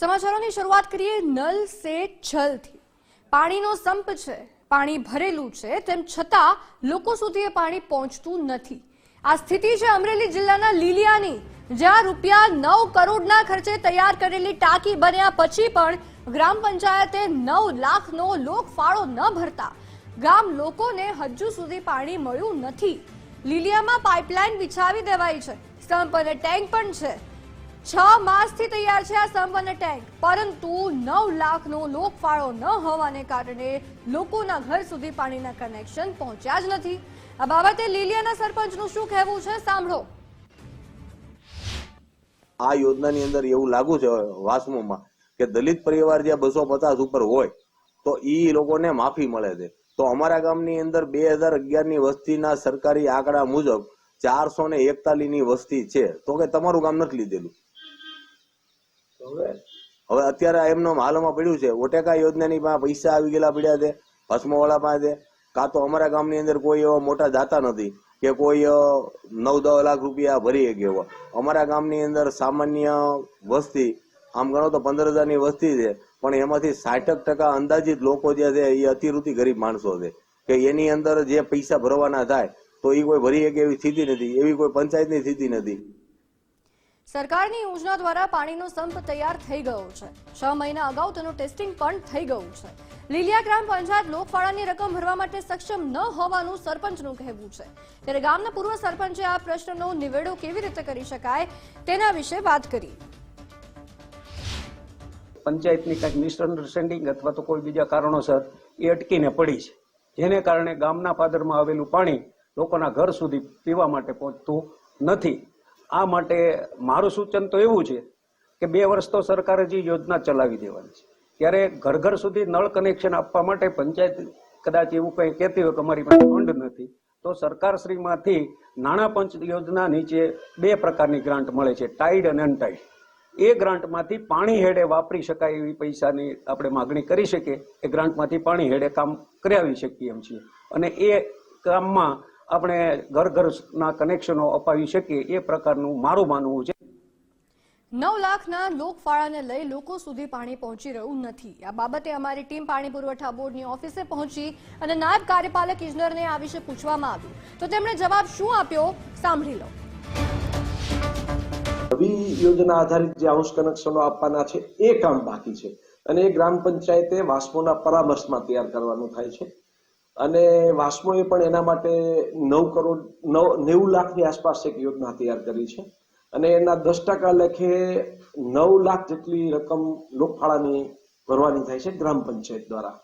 સમાચારોની શરૂઆત કરીએ નલ સે છલથી. પાણીનો સંપ છે, પાણી ભરેલું છે, તેમ છતાં લોકો સુધી એ પાણી પહોંચતું નથી. આ સ્થિતિ છે અમરેલી જિલ્લાના લીલિયાની, જ્યાં રૂપિયા નવ કરોડના ખર્ચે તૈયાર કરેલી ટાંકી બન્યા પછી પણ ગ્રામ પંચાયતે નવ લાખનો લોકફાળો ન ભરતા ગામ લોકોને હજુ સુધી પાણી મળ્યું નથી. લીલિયામાં પાઇપલાઇન બિછાવી દેવાઈ છે. સ્તંભ અને ટેન્ક પણ છે. છ માસથી તૈયાર છે આ સંપન્ન ટેન્ક. પરંતુ નવ લાખનો લોકફાળો ન હોવાને કારણે લોકોના ઘર સુધી પાણીના કનેક્શન પહોંચ્યા જ નથી. આ બાબતે લીલિયાના સરપંચનું શું કહેવું છે સાંભળો. આ યોજનાની અંદર એવું લાગુ છે વાસ્મોમાં કે દલિત પરિવાર જ્યાં બસો પચાસ ઉપર હોય, તો ઈ લોકોને માફી મળે છે. તો અમારા ગામની અંદર બે હજાર અગિયારની વસ્તીના સરકારી આંકડા મુજબ ચારસો ને એકતાલીસની વસ્તી છે. તો કે તમારું ગામ નથી લીધેલું. હવે અત્યારે એમનો હાલમાં પડ્યું છે. ઓટેકા યોજનાની પૈસા આવી ગયેલા પડ્યા છે, ભસ્મવાળા પાસે. કાં તો અમારા ગામની અંદર કોઈ એવા મોટા દાતા નથી કે કોઈ નવ દસ લાખ રૂપિયા ભરી શકે એવા. અમારા ગામની અંદર સામાન્ય વસ્તી, આમ ગણો તો પંદર હજારની વસ્તી છે, પણ એમાંથી સાઠક ટકા અંદાજિત લોકો જે છે એ અતિવૃત્તિ ગરીબ માણસો છે. કે એની અંદર જે પૈસા ભરવાના થાય, તો એ કોઈ ભરી શકે એવી સ્થિતિ નથી. એવી કોઈ પંચાયતની સ્થિતિ નથી. સરકારની યોજના દ્વારા પાણીનો સંપ તૈયાર થઈ ગયો છે. છ મહિના અગાઉ તેનું ટેસ્ટિંગ પણ થઈ ગયું છે. લીલિયા ગ્રામ પંચાયત લોકફાળાની રકમ ભરવા માટે સક્ષમ ન હોવાનું સરપંચનું કહેવું છે. ત્યારે ગામના પૂર્વ સરપંચે આ પ્રશ્નનો નિવેડો કેવી રીતે કરી શકાય તેના વિશે વાત કરી. પંચાયતની કંઈક મિસઅન્ડરસ્ટેન્ડિંગ અથવા તો કોઈ બીજા કારણોસર એ અટકીને પડી છે. જેને કારણે ગામના પાદરમાં આવેલું પાણી લોકોના ઘર સુધી પીવા માટે પહોંચતું નથી. આ માટે મારું સૂચન તો એવું છે કે બે વર્ષ તો સરકારે જે યોજના ચલાવી દેવાની છે. ત્યારે ઘર ઘર સુધી નળ કનેક્શન આપવા માટે પંચાયત કદાચ એવું કંઈ કહેતી હોય કે અમારી પાસે ફંડ નથી, તો સરકારશ્રીમાંથી નાણાં પંચ યોજના નીચે બે પ્રકારની ગ્રાન્ટ મળે છે ટાઈડ અને અનટાઈડ એ ગ્રાન્ટમાંથી પાણી હેડે વાપરી શકાય એવી પૈસાની આપણે માગણી કરી શકીએ એ ગ્રાન્ટમાંથી પાણી હેડે કામ કરાવી શકીએ એમ છીએ. અને એ કામમાં આપણે ઘર ઘરના કનેક્શનો અપાવી શકીએ એ પ્રકારનું મારું માનવું છે. નવ લાખના લોકફાળાને લઈ લોકો સુધી પાણી પહોંચી રહ્યું નથી. આ બાબતે અમારી ટીમ પાણી પુરવઠા બોર્ડની ઓફિસે પહોંચી અને નાયબ કાર્યપાલક ઇજનરને આ વિશે પૂછવામાં આવ્યું. તો તેમણે જવાબ શું આપ્યો? સાંભળી લો. નવી યોજના આધારિત જે હાઉસ કનેક્શનો આપવાના છે એ કામ બાકી છે. અને એ ગ્રામ પંચાયતે વાસ્મોના પરામર્શમાં તૈયાર કરવાનું થાય છે. અને વાસ્મોએ પણ એના માટે નવ કરોડ, નવ, નેવું લાખની આસપાસ એક યોજના તૈયાર કરી છે. અને એના દસ ટકા લેખે નવ લાખ જેટલી રકમ લોકફાળાની ભરવાની થાય છે ગ્રામ પંચાયત દ્વારા.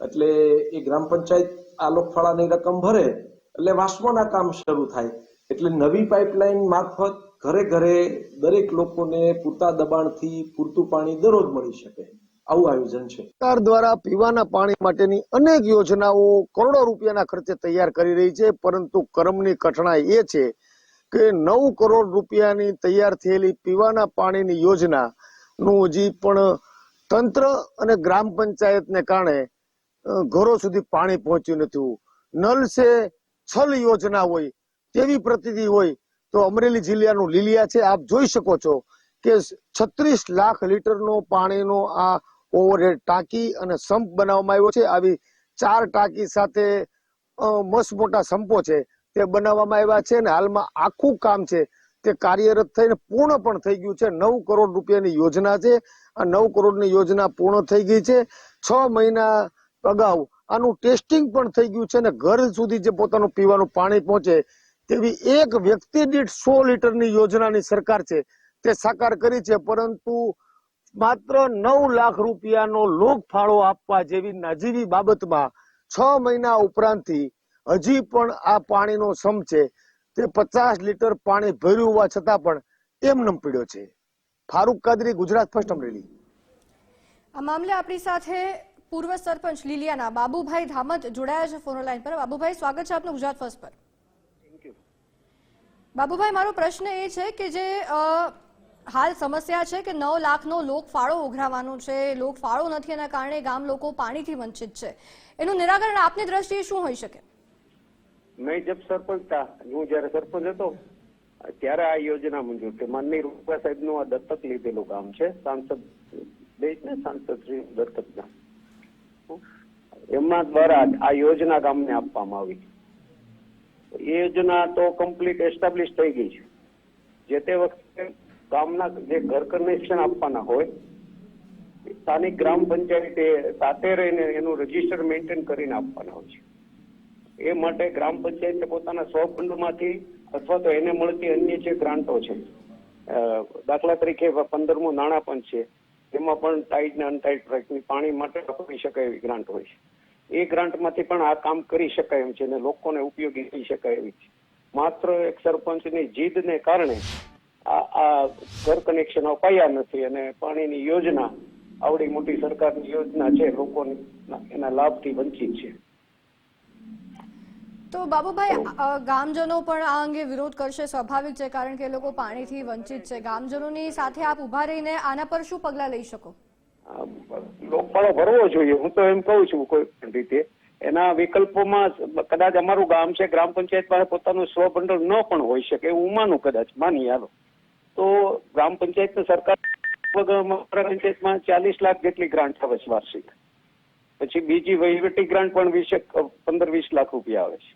એટલે એ ગ્રામ પંચાયત આ લોકફાળાની રકમ ભરે, એટલે વાસ્મોના કામ શરૂ થાય. એટલે નવી પાઇપલાઇન મારફત ઘરે ઘરે દરેક લોકોને પૂરતા દબાણથી પૂરતું પાણી દરરોજ મળી શકે. આવું આયોજન છે. સરકાર દ્વારા પીવાના પાણી માટેની અનેક યોજનાઓ કરોડો રૂપિયાના ખર્ચે તૈયાર કરી રહી છે, પરંતુ કર્મની કઠણાઈ એ છે કે નવ કરોડ રૂપિયાની તૈયાર થયેલી પીવાના પાણીની યોજના નું હજી પણ તંત્ર અને ગ્રામ પંચાયતને કારણે ઘરો સુધી પાણી પહોંચ્યું નથી. નલ સે છલ યોજના હોય, તેવી પ્રતિતિ હોય, તો અમરેલી જિલ્લાનું લીલિયા છે. આપ જોઈ શકો છો કે છત્રીસ લાખ લીટરનો પાણીનો આ ઓવરહેડ ટાંકી અને સંપ બનાવવામાં આવ્યો છે. આવી ચાર ટાંકી સાથે મસ્ત મોટા સંપો છે તે બનાવવામાં આવ્યા છે અને હાલમાં આખું કામ છે તે કાર્યરત થઈને પૂર્ણ પણ થઈ ગયું છે. નવ કરોડ રૂપિયાની યોજના છે. આ નવ કરોડની યોજના પૂર્ણ થઈ ગઈ છે. છ મહિના અગાઉ આનું ટેસ્ટિંગ પણ થઈ ગયું છે અને ઘર સુધી જે પોતાનું પીવાનું પાણી પહોંચે તેવી એક વ્યક્તિ દીઠ સો લીટરની યોજનાની સરકાર છે તે સાકાર કરી છે. પરંતુ માત્ર નવ લાખ રૂપિયાનો લોક ફાળો આપવા જેવી નજીવી બાબતમાં છ મહિના ઉપરાંતથી હજી પણ આ પાણીનો સમ છે તે પચાસ લીટર પાણી ભર્યું હોવા છતાં પણ એમ નમ પીડ્યો છે. ફારૂક કાદરી ગુજરાત ફર્સ્ટ અમરેલી. આ મામલે આપણી સાથે પૂર્વ સરપંચ લીલિયાના બાબુભાઈ ધામત જોડાયા છે ફોન લાઈન પર. બાબુભાઈ સ્વાગત છે આપનું ગુજરાત ફર્સ્ટ પર. બાબુભાઈ મારો પ્રશ્ન એ છે કે જે હાલ સમસ્યા છે કે નવ લાખનો લોક ફાળો ઉઘરાવાનો છે. લોક ફાળો નથી એના કારણે ગામ લોકો પાણીથી વંચિત છે. એનું નિરાકરણ આપની દ્રષ્ટિએ શું હોઈ શકે? મેં જબ સરપંચ હું જયારે સરપંચ હતો, ત્યારે આ યોજના મંજૂર થઈ. માનની રૂપા સાહેબનું આ દત્તક લીધેલું ગામ છે. સાંસદ બે ને સાંસદ શ્રી દત્તક એમના દ્વારા આ યોજના ગામને આપવામાં આવી. એ યોજના તો કમ્પ્લીટ એસ્ટાબ્લિશ થઈ ગઈ છે. જે તે વખતે ગામના જે ઘર કનેક્શન આપવાના હોય, સ્થાનિક ગ્રામ પંચાયતે સાથે રહીને એનું રજિસ્ટર મેન્ટેન કરીને આપવાના હોય છે. એ માટે ગ્રામ પંચાયતે પોતાના સ્વફંડમાંથી અથવા તો એને મળતી અન્ય જે ગ્રાન્ટો છે દાખલા તરીકે પંદરમું નાણાં પણ છે, એમાં પણ ટાઈટ ને અનટાઈટ ટ્રેકની પાણી માટે વાપરી શકાય એવી ગ્રાન્ટ હોય છે. એ ગ્રાન્ટમાંથી પણ આ કામ કરી શકાય એમ છે અને લોકોને ઉપયોગી થઈ શકાય એવી છે. માત્ર એક સરપંચની જીદને કારણે આ ઘર કનેક્શન અપાયા નથી અને પાણીની યોજના આવડી મોટી સરકારની યોજના છે લોકોને એના લાભથી વંચિત છે. તો બાબુભાઈ ગામજનો પણ આ અંગે વિરોધ કરશે સ્વાભાવિક છે કારણ કે એ લોકો પાણીથી વંચિત છે. ગામજનોની સાથે આપ ઊભા રહીને આના પર શું પગલાં લઈ શકો? લોકપાળો ભરવો જોઈએ હું તો એમ કહું છું કોઈ પણ રીતે. એના વિકલ્પોમાં કદાચ અમારું ગામ છે ગ્રામ પંચાયત પાસે પોતાનું સ્વભંડોળ ન પણ હોઈ શકે એવું માનું કદાચ. માની હાલો. તો ગ્રામ પંચાયત સરકાર પંચાયતમાં ચાલીસ લાખ જેટલી ગ્રાન્ટ આવે છે વાર્ષિક. પછી બીજી વહીવટી ગ્રાન્ટ પણ વીસ પંદર વીસ લાખ રૂપિયા આવે છે.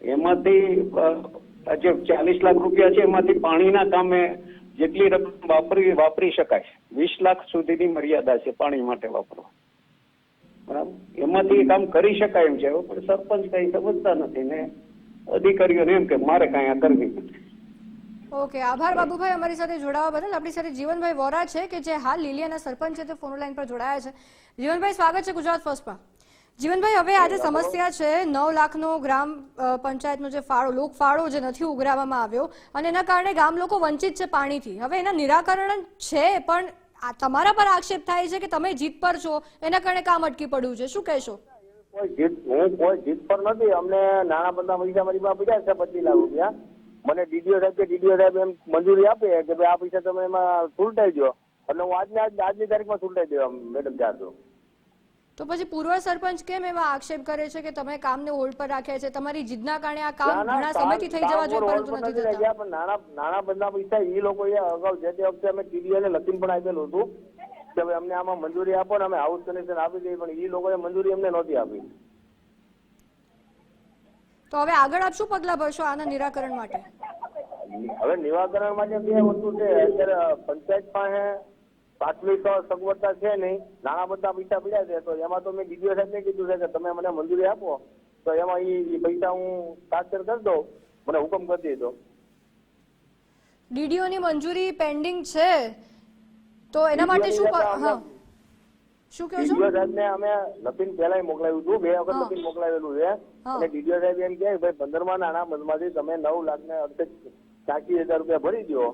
એમાંથી જે ચાલીસ લાખ રૂપિયા છે એમાંથી પાણીના કામે જેટલી રકમ વાપરી વાપરી શકાય, વીસ લાખ સુધીની મર્યાદા છે પાણી માટે વાપરવા. બરાબર? એમાંથી કામ કરી શકાય એમ છે, પણ સરપંચ કઈ સમજતા નથી ને અધિકારીઓને એમ કે મારે કઈ આ કરવી નથી. ઓકે આભાર બાબુભાઈ અમારી સાથે જોડાવા બદલ. આપણી સાથે જીવનભાઈ વોરા છે કે જે હાલ લીલિયાના સરપંચ છે તે ફોન લાઈન પર જોડાયા છે. જીવનભાઈ સ્વાગત છે ગુજરાત ફર્સ્ટમાં જીવનભાઈ હવે આજે સમસ્યા છે નવ લાખનો ગ્રામ પંચાયતનો જે ફાળો લોક ફાળો જે નથી ઉઘરાવવામાં આવ્યો અને એના કારણે ગામ લોકો વંચિત છે પાણીથી. હવે એના નિરાકરણ છે પણ તમારા પર આક્ષેપ થાય છે કે તમે જીત પર છો એના કારણે કામ અટકી પડ્યું છે. શું કહેશો? કોઈ જીત હું કોઈ જીત પર નથી. અમને નાના બધા પૈસા મરીમાં પાસે છે પચીસ લાખ રૂપિયા. મને ડીડીઓ સાહેબ કે ડીડીઓ સાહેબ એમ મંજૂરી આપે કે ભાઈ આ પૈસા તમે એમાં સુલટાઈ દો. એટલે હું આજની આજ આજની તારીખમાં સુલટાઈ દેવા મેડમ ચાહતો તો. પછી પૂર્વ સરપંચ કેમ એવા આક્ષેપ કરે છે કે તમે કામને હોલ્ડ પર રાખ્યા છે? તમારી જીદના કારણે આ કામ ઘણા સમયથી થઈ જવા જોઈએ પરંતુ નથી થતા પણ નાના નાના બધા પૈસા એ લોકો એ અગાઉ જે તે વખતે અમે ટીડીઓ ને લખીને પણ આપેલું હતું કે ભાઈ અમને આમાં મંજૂરી આપો ને અમે હાઉસ કનેક્શન આપી દઈએ પણ એ લોકોએ મંજૂરી અમને નહોતી આપી. તો હવે આગળ આપ શું પગલાં ભરશો આના નિરાકરણ માટે? હવે નિરાકરણ માટે બે વસ્તુ છે. અત્યારે પંચાયત પાસે પાછલી તો સગવડતા છે નહીં. નાના બધા પૈસા પડ્યા છે. તો એમાં તો મેં ડીડીઓ સાહેબને કીધું છે કે તમે મને મંજૂરી આપો. તો એમાં એ પૈસા હું સાક્ષર કરી દઉં. મને હુકમ કરી દીધો ડીડીઓની ની મંજૂરી પેન્ડિંગ છે. તો એના માટે શું હા. શું કહો છો? ડીડીઓ સાહેબને અમે લખીને પહેલા મોકલાવ્યું હતું. બે વખત હા. મોકલાવેલું છે. અને ડીડીઓ સાહેબ એમ કે ભાઈ પંદરમા નાના મધમાંથી તમે નવ લાખ ને અડધે ચાકી હજાર રૂપિયા ભરી દો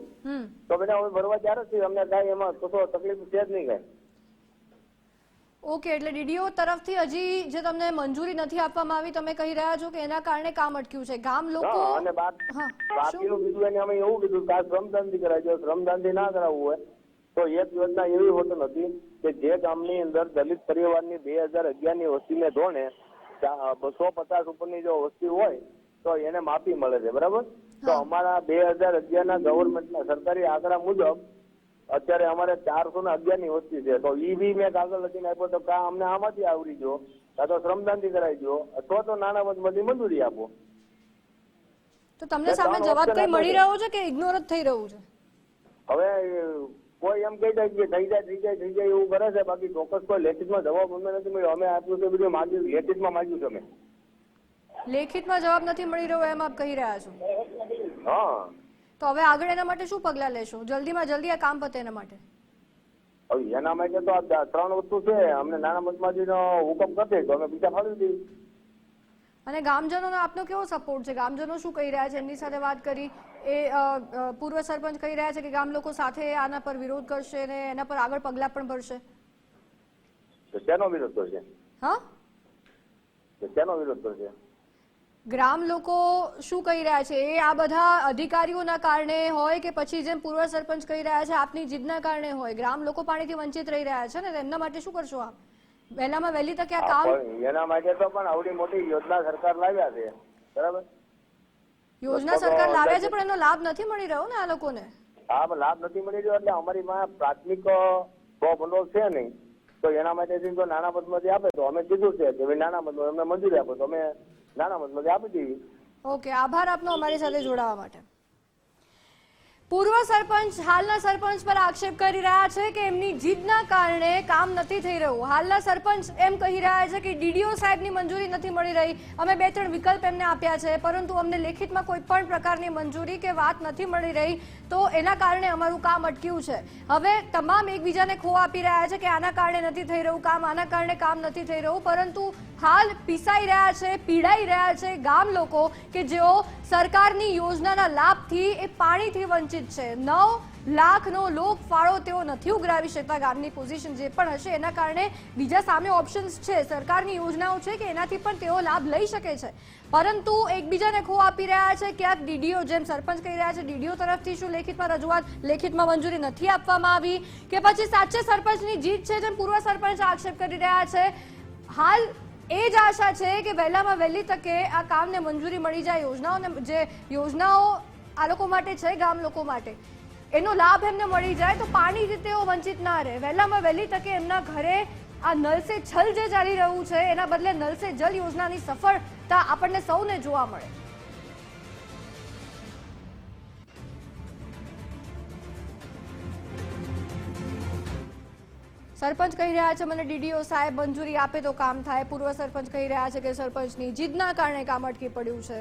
તો બધા અમે ભરવા ત્યારે જ અમને કાંઈ એમાં કશો તકલીફ છે જ નહીં કાંઈ. ઓકે એટલે ડીડીઓ તરફથી હજી જે તમને મંજૂરી નથી આપવામાં આવી તમે કહી રહ્યા છો કે એના કારણે કામ અટક્યું છે. ગામ લોકો અને બાકીનું કીધું એને અમે એવું કીધું કે આ શ્રમદાનથી કરાવજો શ્રમદાનથી ના કરાવવું હોય. તો એક યોજના એવી હોતી નથી કે જે ગામની અંદર દલિત પરિવારની બે હજાર અગિયારની વસ્તીને ધોરણે બસો પચાસ ઉપરની જો વસ્તી હોય તો એને માફી મળે છે બરાબર? તો અમારા બે હજાર અગિયારના ગવર્મેન્ટના સરકારી આંકડા મુજબ અત્યારે અમારે ચારસો ને અગિયારની વસ્તી છે. તો ઈ બી મેં કાગળ લખીને આપ્યો તો કા અમને આમાંથી આવડી ગયો? કાં તો શ્રમદાનથી કરાવી જો અથવા તો નાના મધમાંથી મંજૂરી આપો. તો તમને સામે જવાબ કઈ મળી રહ્યો છે કે ઇગ્નોર જ થઈ રહ્યું છે? હવે કોઈ એમ કહી જાય કે થઈ જાય થઈ જાય થઈ જાય એવું કરે છે. બાકી ચોક્કસ કોઈ લેખિતમાં જવાબ અમને નથી મળ્યો. અમે આપ્યું છે બધું માગ્યું લેખિતમાં માગ્યું છે અમે. લેખિતમાં જવાબ નથી મળી રહ્યો એમ આપ કહી રહ્યા છો? હા. તો હવે આગળ એના માટે શું પગલાં લેશો? જલ્દીમાં જલ્દી આ કામ પતે એના માટે. હવે એના માટે તો આ ત્રણ વસ્તુ છે. અમને નાના મતમાંથી હુકમ કરી દે તો અમે બીજા ફાળવી દઈએ. અને ગામજનોનો આપનો કેવો સપોર્ટ છે? ગામજનો શું કહી રહ્યા છે? એમની સાથે વાત કરી. એ પૂર્વ સરપંચ કહી રહ્યા છે કે ગામ લોકો સાથે આના પર વિરોધ કરશે અને એના પર આગળ પગલાં પણ ભરશે. તો શેનો વિરોધ કરશે? હા? તો શેનો વિરોધ કરશે? ગ્રામ લોકો શું કહી રહ્યા છે? એ આ બધા અધિકારીઓના કારણે હોય કે પછી જેમ પૂર્વ સરપંચ કહી રહ્યા છે આપની જીદના કારણે હોય. ગ્રામ લોકો પાણીથી વંચિત રહી રહ્યા છે ને? એમના માટે શું કરશો આપ? વહેલામાં વહેલી તકે આ કામ? એના માટે તો પણ આવડી મોટી યોજના સરકાર લાવ્યા છે. બરાબર? યોજના સરકાર લાવ્યા છે પણ એનો લાભ નથી મળી રહ્યો ને આ લોકોને? હા લાભ નથી મળી રહ્યો એટલે અમારી માં પ્રાથમિક ભંડોળ છે નહીં. તો એના માટે જો નાના મતમાંથી આપે તો અમે કીધું છે કે નાના મતમાં અમને મંજૂરી આપો તો અમે નાના મતમાંથી આપી દઈએ ઓકે આભાર આપનો અમારી સાથે જોડાવા માટે. પૂર્વ સરપંચ, હાલના સરપંચ પર આક્ષેપ કરી રહ્યા છે કે એમની જીદના કારણે કામ નથી થઈ રહ્યું. હાલના સરપંચ એમ કહી રહ્યા છે કે ડીડીઓ સાહેબની મંજૂરી નથી મળી રહી. અમે બે ત્રણ વિકલ્પ એમને આપ્યા છે, પરંતુ અમને લેખિતમાં કોઈ પણ પ્રકારની મંજૂરી કે વાત નથી મળી રહી, તો એના કારણે અમારું કામ અટક્યું છે. હવે તમામ એકબીજાને ખો આપી રહ્યા છે કે આના કારણે નથી થઈ રહ્યું કામ, આના કારણે કામ નથી થઈ રહ્યું, પરંતુ હાલ પીસાઈ રહ્યા છે, પીડાઈ રહ્યા છે ગામ લોકો કે જેઓ સરકારની યોજનાના લાભથી એ પાણીથી વંચિત છે. નવ લાખનો લોક ફાળો તેઓ નથી ઉઘરાવી શકતા ગામની પોઝિશન જે પણ હશે એના કારણે બીજા સામે ઓપ્શન્સ છે. સરકારની યોજનાઓ છે કે એનાથી પણ તેઓ લાભ લઈ શકે છે. પરંતુ એકબીજાને ખો આપી રહ્યા છે. ક્યાંક ડીડીઓ જેમ સરપંચ કહી રહ્યા છે, ડીડીઓ તરફથી શું લેખિતમાં રજૂઆત, લેખિતમાં મંજૂરી નથી આપવામાં આવી કે પછી સાચે સરપંચની જીત છે જેમ પૂર્વ સરપંચ આક્ષેપ કરી રહ્યા છે. હાલ એ જ આશા છે કે વહેલામાં વહેલી તકે આ કામને મંજૂરી મળી જાય યોજનાઓને, જે યોજનાઓ આ લોકો માટે છે, ગામ લોકો માટે. એનો લાભ એમને મળી જાય તો પાણીથી તેઓ વંચિત ના રહે. વહેલામાં વહેલી તકે એમના ઘરે આ નલ સે છલ જે ચાલી રહ્યું છે, એના બદલે નલ સે જલ યોજનાની સફળતા આપણને સૌને જોવા મળે. સરપંચ કહી રહ્યા છે, મને ડીડીઓ સાહેબ મંજૂરી આપે તો કામ થાય. પૂર્વ સરપંચ કહી રહ્યા છે કે સરપંચની જીદના કારણે કામ અટકી પડ્યું છે.